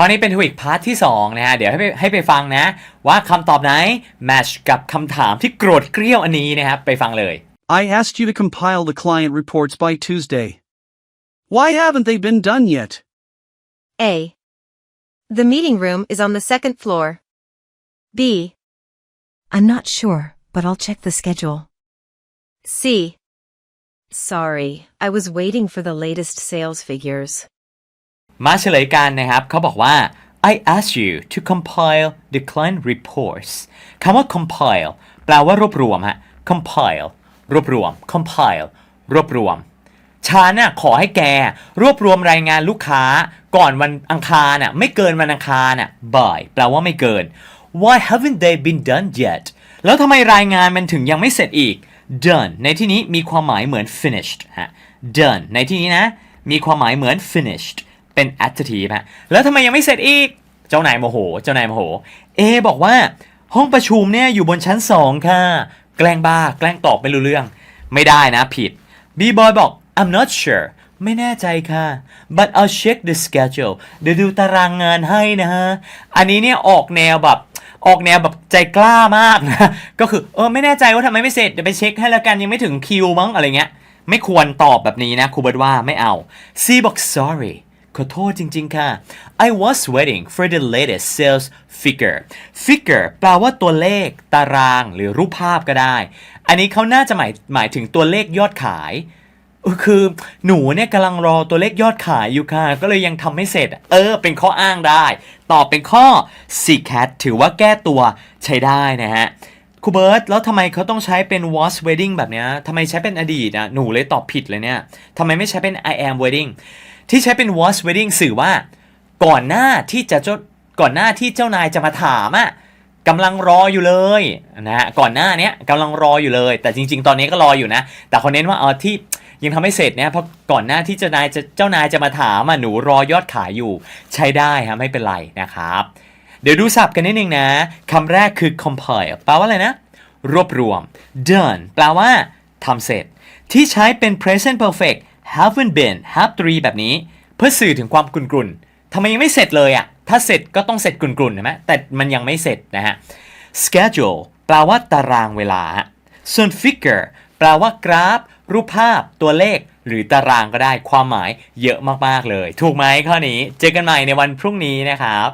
คราวนี้เป็นทวิกพาร์ทที่2นะฮะ เดี๋ยวให้ไปให้ไปฟังนะ ว่าคำตอบไหนแมชกับคำถามที่โกรธเกรี้ยวอันนี้นะครับ ไปฟังเลย I asked you to compile the client reports by Tuesday. Why haven't they been done yet? A. The meeting room is on the second floor. B. I'm not sure, but I'll check the schedule. C. Sorry, I was waiting for the latest sales figures. มาเฉลยกันนะครับเขาบอกว่า I asked you to compile the client reports คำว่า compile แปลว่ารวบรวมฮะ compile รวบรวม compile รวบรวมฉันน่ะขอให้แกรวบรวมรายงานลูกค้าก่อนวันอังคารน่ะไม่เกินวันอังคารน่ะ by แปลว่าไม่เกิน Why haven't they been done yet แล้วทำไมรายงานมันถึงยังไม่เสร็จอีก done ในที่นี้มีความหมายเหมือน finished ฮะ done ในที่นี้นะ มีความหมายเหมือน finished เป็น adjective ฮะแล้วทำไมยังไม่เสร็จอีก เจ้านายโมโห เจ้านายโมโห A บอกว่าห้องประชุมเนี่ยอยู่บนชั้นสองค่ะ แกล้งบ้า แกล้งตอบไม่รู้เรื่อง ไม่ได้นะผิด B boy บอก I'm not sure ไม่แน่ใจค่ะ but I'll check the schedule เดี๋ยวดูตารางงานให้นะฮะ อันนี้เนี่ยออกแนวแบบออกแนวแบบใจกล้ามากนะ ก็คือเออไม่แน่ใจว่าทำไมไม่เสร็จเดี๋ยวไปเช็คให้แล้วกันยังไม่ถึงคิวมั้งอะไรเงี้ย ไม่ควรตอบแบบนี้นะครูเบิร์ตว่าไม่เอา C บอก sorry ขอโทษจริง ๆ ค่ะ I was waiting for the latest sales figure figure แปลว่าตัวเลข ตาราง หรือรูปภาพก็ได้ อันนี้เขาน่าจะหมายหมายถึงตัวเลขยอดขาย คือหนูเนี่ยกำลังรอตัวเลขยอดขายอยู่ค่ะ ก็เลยยังทำไม่เสร็จ เออ เป็นข้ออ้างได้ ตอบเป็นข้อ C cat ถือว่าแก้ตัวใช้ได้นะฮะ รูเบิร์ตแล้วทำไมเขาต้องใช้เป็น was wedding แบบเนี้ยทำไมใช้เป็นอดีตอะหนูเลยตอบผิดเลยเนี่ยทำไมไม่ใช้เป็น I am wedding ที่ใช้เป็น was wedding สื่อว่า ก่อนหน้าที่จะเจ้าก่อนหน้าที่เจ้านายจะมาถามอะกำลังรออยู่เลยนะฮะก่อนหน้านี้กำลังรออยู่เลย แต่จริง ๆ ตอนนี้ก็รออยู่นะ แต่เขาเน้นว่าเออที่ยังทำไม่เสร็จเนี่ยเพราะก่อนหน้าที่เจ้านายจะเจ้านายจะมาถามอะหนูรอยอดขายอยู่ ใช้ได้ฮะไม่เป็นไรนะครับ เดี๋ยวดูศัพท์กันนิดนึงนะคำแรกคือ compile แปลว่าอะไรนะ รวบรวม done แปลว่าทำเสร็จ ที่ใช้เป็น present perfect haven't been have three แบบนี้ เพื่อสื่อถึงความกลุ่นๆทำไมยังไม่เสร็จเลยอะ่ะถ้าเสร็จก็ต้องเสร็จกลุ่นๆใช่ไหมแต่มันยังไม่เสร็จนะฮะ schedule แปลว่าตารางเวลา ส่วน figure แปลว่ากราฟ รูปภาพ ตัวเลข หรือตารางก็ได้ความหมายเยอะมากๆเลย ถูกไหมข้อนี้ เจอกันใหม่ในวันพรุ่งนี้นะครับ